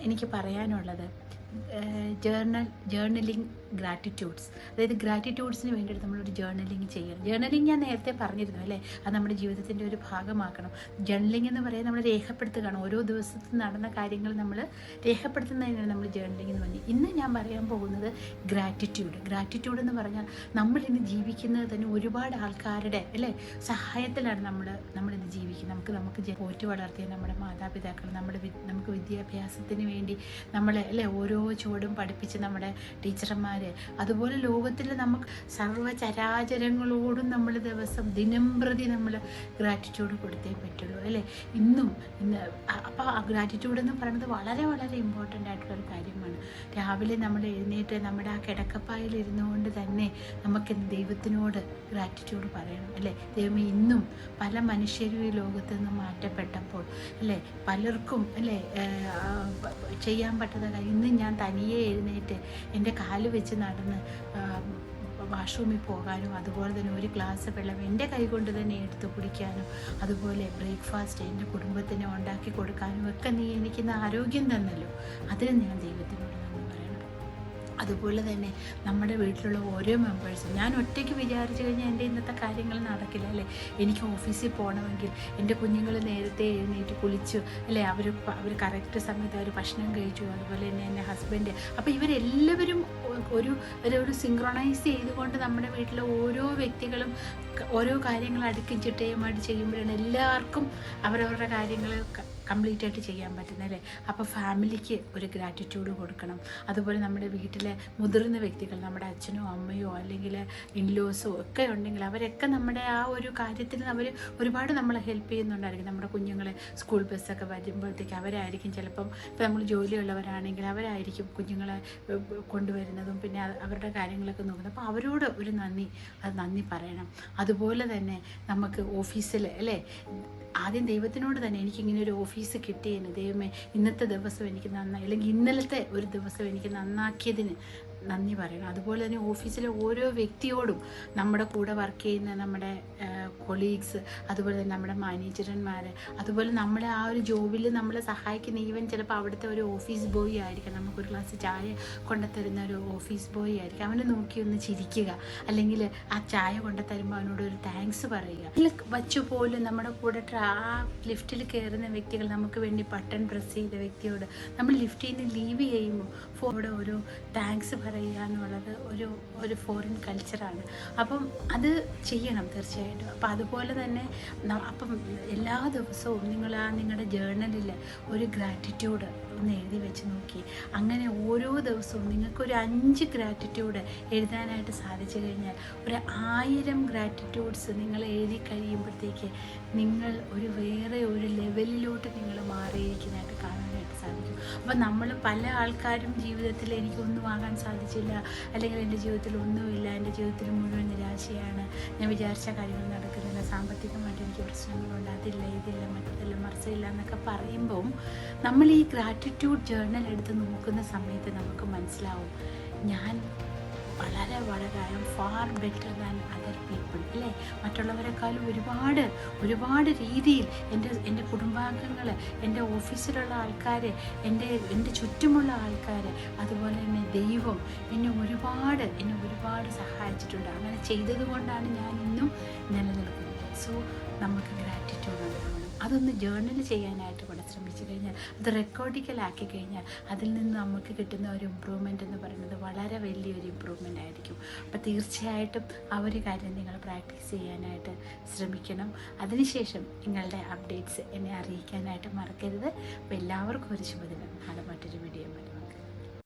എനിക്ക് പറയാനുള്ളത്. Journal journaling ഗ്രാറ്റിറ്റ്യൂഡ്സ് അതായത് ഗ്രാറ്റിറ്റ്യൂഡ്സിന് വേണ്ടിയിട്ട് നമ്മളൊരു ജേർണലിംഗ് ചെയ്യണം. ജേർണലിംഗ് ഞാൻ നേരത്തെ പറഞ്ഞിരുന്നു അല്ലേ? അത് നമ്മുടെ ജീവിതത്തിന്റെ ഒരു ഭാഗമാക്കണം. ജേർണലിംഗ് എന്ന് പറയുന്നത് നമ്മൾ രേഖപ്പെടുത്തുകയാണ്. ഓരോ ദിവസത്തും നടന്ന കാര്യങ്ങൾ നമ്മൾ രേഖപ്പെടുത്തുന്നതിനാണ് നമ്മൾ ജേർണലിംഗ് എന്ന് പറഞ്ഞത് ഇന്ന് ഞാൻ പറയാൻ പോകുന്നത് ഗ്രാറ്റിറ്റ്യൂഡ് ഗ്രാറ്റിറ്റ്യൂഡ് എന്ന് പറഞ്ഞാൽ നമ്മൾ ഇന്ന് ജീവിക്കുന്നത് തന്നെ ഒരുപാട് ആൾക്കാരുടെ അല്ലേ? സഹായത്തിലാണ് നമ്മൾ നമ്മളിന്ന് ജീവിക്കുന്നത്. നമുക്ക് നമുക്ക് പോറ്റു വളർത്തിയ നമ്മുടെ മാതാപിതാക്കൾ നമ്മുടെ നമുക്ക് വിദ്യാഭ്യാസത്തിന് വേണ്ടി നമ്മളെ അല്ലേ? ഓരോ ചുവടും പഠിപ്പിച്ച് നമ്മുടെ ടീച്ചർമാർ അതുപോലെ ലോകത്തിൽ നമുക്ക് സർവചരാചരങ്ങളോടും നമ്മൾ ദിവസം ദിനം പ്രതി നമ്മൾ ഗ്രാറ്റിറ്റ്യൂഡ് കൊടുത്തേ പറ്റുള്ളൂ അല്ലേ? ഇന്നും ഇന്ന് അപ്പോൾ ആ ഗ്രാറ്റിറ്റ്യൂഡ് എന്ന് പറയുന്നത് വളരെ വളരെ ഇമ്പോർട്ടന്റ് ആയിട്ടുള്ള ഒരു കാര്യമാണ്. രാവിലെ നമ്മൾ എഴുന്നേറ്റ് നമ്മുടെ ആ കിടക്കപ്പായിൽ ഇരുന്നുകൊണ്ട് തന്നെ നമുക്ക് ദൈവത്തിനോട് ഗ്രാറ്റിറ്റ്യൂഡ് പറയണം അല്ലേ? ദൈവം ഇന്നും പല മനുഷ്യരും ഈ ലോകത്ത് നിന്ന് മാറ്റപ്പെട്ടപ്പോൾ അല്ലേ? പലർക്കും അല്ലേ? ചെയ്യാൻ പറ്റുന്ന കാര്യം ഇന്ന് ഞാൻ തനിയെ എഴുന്നേറ്റ് എന്റെ കാൽ വെച്ച് നടന്ന് വാഷ്റൂമിൽ പോകാനും അതുപോലെ തന്നെ ഒരു ഗ്ലാസ് വെള്ളം എന്റെ കൈ കൊണ്ട് തന്നെ എടുത്ത് കുടിക്കാനും അതുപോലെ ബ്രേക്ക്ഫാസ്റ്റ് എന്റെ കുടുംബത്തിന് ഉണ്ടാക്കി കൊടുക്കാനും ഒക്കെ നീ എനിക്ക് ഇന്ന് ആരോഗ്യം തന്നല്ലോ. അതിന് ഞാൻ ദൈവത്തിനോട് അതുപോലെ തന്നെ നമ്മുടെ വീട്ടിലുള്ള ഓരോ മെമ്പേഴ്സും ഞാൻ ഒറ്റയ്ക്ക് വിചാരിച്ചു കഴിഞ്ഞാൽ എന്റെ ഇന്നത്തെ കാര്യങ്ങൾ നടക്കില്ല അല്ലേ? എനിക്ക് ഓഫീസിൽ പോകണമെങ്കിൽ എന്റെ കുഞ്ഞുങ്ങൾ നേരത്തെ എഴുന്നേറ്റ് കുളിച്ചു അല്ലേ? അവർ അവർ കറക്റ്റ് സമയത്ത് അവർ ഭക്ഷണം കഴിച്ചു അതുപോലെ തന്നെ എന്റെ ഹസ്ബൻഡ് അപ്പോൾ ഇവരെല്ലാവരും ഒരു ഒരു- സിങ്ക്രണൈസ് ചെയ്തുകൊണ്ട് നമ്മുടെ വീട്ടിലെ ഓരോ വ്യക്തികളും ഓരോ കാര്യങ്ങൾ അടുക്കും ചിട്ടയുമായിട്ട് ചെയ്യുമ്പോഴാണ് എല്ലാവർക്കും അവരവരുടെ കാര്യങ്ങൾ കംപ്ലീറ്റ് ആയിട്ട് ചെയ്യാൻ പറ്റുന്നത് അല്ലേ അപ്പോൾ ഫാമിലിക്ക് ഒരു ഗ്രാറ്റിറ്റ്യൂഡ് കൊടുക്കണം. അതുപോലെ നമ്മുടെ വീട്ടിലെ മുതിർന്ന വ്യക്തികൾ നമ്മുടെ അച്ഛനോ അമ്മയോ അല്ലെങ്കിൽ ഇൻലോസോ ഒക്കെ ഉണ്ടെങ്കിൽ അവരൊക്കെ നമ്മുടെ ആ ഒരു കാര്യത്തിൽ അവർ ഒരുപാട് നമ്മളെ ഹെൽപ്പ് ചെയ്യുന്നുണ്ടായിരിക്കും. നമ്മുടെ കുഞ്ഞുങ്ങളെ സ്കൂൾ ബസ്സൊക്കെ വരുമ്പോഴത്തേക്ക് അവരായിരിക്കും ചിലപ്പം ഇപ്പം നമ്മൾ ജോലിയുള്ളവരാണെങ്കിൽ അവരായിരിക്കും കുഞ്ഞുങ്ങളെ കൊണ്ടുവരുന്നതും പിന്നെ അവരുടെ കാര്യങ്ങളൊക്കെ നോക്കുന്നത്. അപ്പോൾ അവരോട് ഒരു നന്ദി അത് നന്ദി പറയണം. അതുപോലെ തന്നെ നമുക്ക് ഓഫീസിൽ അല്ലേ? ആദ്യം ദൈവത്തിനോട് തന്നെ എനിക്കിങ്ങനെ ഒരു ഓഫീസ് കിട്ടിയതിന് ദൈവമേ ഇന്നത്തെ ദിവസം എനിക്ക് നന്നായി അല്ലെങ്കിൽ ഇന്നലത്തെ ഒരു ദിവസം എനിക്ക് നന്നാക്കിയതിന് നന്ദി പറയണം അതുപോലെ തന്നെ ഓഫീസിലെ ഓരോ വ്യക്തിയോടും നമ്മുടെ കൂടെ വർക്ക് ചെയ്യുന്ന നമ്മുടെ കൊളീഗ്സ് അതുപോലെ തന്നെ നമ്മുടെ മാനേജർമാർ അതുപോലെ നമ്മളെ ആ ഒരു ജോബിൽ നമ്മളെ സഹായിക്കുന്ന ഈവൻ ചിലപ്പോൾ അവിടുത്തെ ഒരു ഓഫീസ് ബോയ് ആയിരിക്കാം. നമുക്കൊരു ഗ്ലാസ് ചായ കൊണ്ടുത്തരുന്ന ഒരു ഓഫീസ് ബോയ് ആയിരിക്കും. അവനെ നോക്കി ഒന്ന് ചിരിക്കുക. അല്ലെങ്കിൽ ആ ചായ കൊണ്ടുത്തരുമ്പോൾ അവനോട് ഒരു താങ്ക്സ് പറയുക. ഇതിൽ വച്ചു പോലും നമ്മുടെ കൂടെ ആ ലിഫ്റ്റിൽ കയറുന്ന വ്യക്തികൾ നമുക്ക് വേണ്ടി ബട്ടൺ പ്രസ് ചെയ്ത വ്യക്തിയോട് നമ്മൾ ലിഫ്റ്റിൽ നിന്ന് ലീവ് ചെയ്യുമ്പോൾ ഫോടെ ഒരു താങ്ക്സ് പറയുക എന്നുള്ളത് ഒരു ഒരു ഫോറിൻ കൾച്ചറാണ് അപ്പം അത് ചെയ്യണം തീർച്ചയായിട്ടും. അപ്പം അതുപോലെ തന്നെ അപ്പം എല്ലാ ദിവസവും നിങ്ങൾ ആ നിങ്ങളുടെ ജേർണലിൽ ഒരു ഗ്രാറ്റിറ്റ്യൂഡ് ഒന്ന് എഴുതി വെച്ച് നോക്കി. അങ്ങനെ ഓരോ ദിവസവും നിങ്ങൾക്കൊരു അഞ്ച് ഗ്രാറ്റിറ്റ്യൂഡ് എഴുതാനായിട്ട് സാധിച്ചു കഴിഞ്ഞാൽ ഒരു ആയിരം ഗ്രാറ്റിറ്റ്യൂഡ്സ് നിങ്ങൾ എഴുതി കഴിയുമ്പോഴത്തേക്ക് നിങ്ങൾ ഒരു വേറെ ഒരു ലെവലിലോട്ട് നിങ്ങൾ മാറിയിരിക്കുന്നതായിട്ട് കാണാനായിട്ട് സാധിക്കും. അപ്പം നമ്മൾ പല ആൾക്കാരും ജീവിതത്തിൽ എനിക്കൊന്നും ആകാൻ സാധിച്ചില്ല. അല്ലെങ്കിൽ എന്റെ ജീവിതത്തിൽ ഒന്നുമില്ല. എന്റെ ജീവിതത്തിൽ മുഴുവൻ നിരാശയാണ്. ഞാൻ വിചാരിച്ച കാര്യങ്ങൾ നടക്കുന്നില്ല. സാമ്പത്തികമായിട്ട് എനിക്ക് പ്രശ്നങ്ങളുണ്ട്. അതില്ല ഇതില്ല മറ്റതില്ല മറിച്ചില്ല എന്നൊക്കെ പറയുമ്പം നമ്മൾ ഈ ഗ്രാറ്റിറ്റ്യൂഡ് ജേർണൽ എടുത്ത് നോക്കുന്ന സമയത്ത് നമുക്ക് മനസ്സിലാവും. ഞാൻ വളരെ വളരെ I am far better than other people അല്ലേ? മറ്റുള്ളവരെക്കാളും ഒരുപാട് ഒരുപാട് രീതിയിൽ എന്റെ എന്റെ കുടുംബാംഗങ്ങൾ എന്റെ ഓഫീസിലുള്ള ആൾക്കാർ എന്റെ എന്റെ ചുറ്റുമുള്ള ആൾക്കാർ അതുപോലെ തന്നെ ദൈവം എന്നെ ഒരുപാട് എന്നെ ഒരുപാട് സഹായിച്ചിട്ടുണ്ട്. അങ്ങനെ ചെയ്തതുകൊണ്ടാണ് ഞാൻ ഇന്നും നിലനിൽക്കുന്നത്. സോ നമുക്ക് ഗ്രാറ്റിറ്റ്യൂഡ് അതൊന്ന് ജേർണൽ ചെയ്യാനായിട്ട് ശ്രമിച്ചു കഴിഞ്ഞാൽ അത് റെക്കോർഡിക്കലാക്കി കഴിഞ്ഞാൽ അതിൽ നിന്ന് നമുക്ക് കിട്ടുന്ന ഒരു ഇമ്പ്രൂവ്മെന്റ് എന്ന് പറയുന്നത് വളരെ വലിയൊരു ഇമ്പ്രൂവ്മെന്റ് ആയിരിക്കും. അപ്പോൾ തീർച്ചയായിട്ടും ആ ഒരു കാര്യം നിങ്ങൾ പ്രാക്ടീസ് ചെയ്യാനായിട്ട് ശ്രമിക്കണം. അതിനുശേഷം നിങ്ങളുടെ അപ്ഡേറ്റ്സ് എന്നെ അറിയിക്കാനായിട്ട് മറക്കരുത്. അപ്പോൾ എല്ലാവർക്കും ഒരു ശുഭദിനം. നാളെ മറ്റൊരു വീഡിയോ വരും.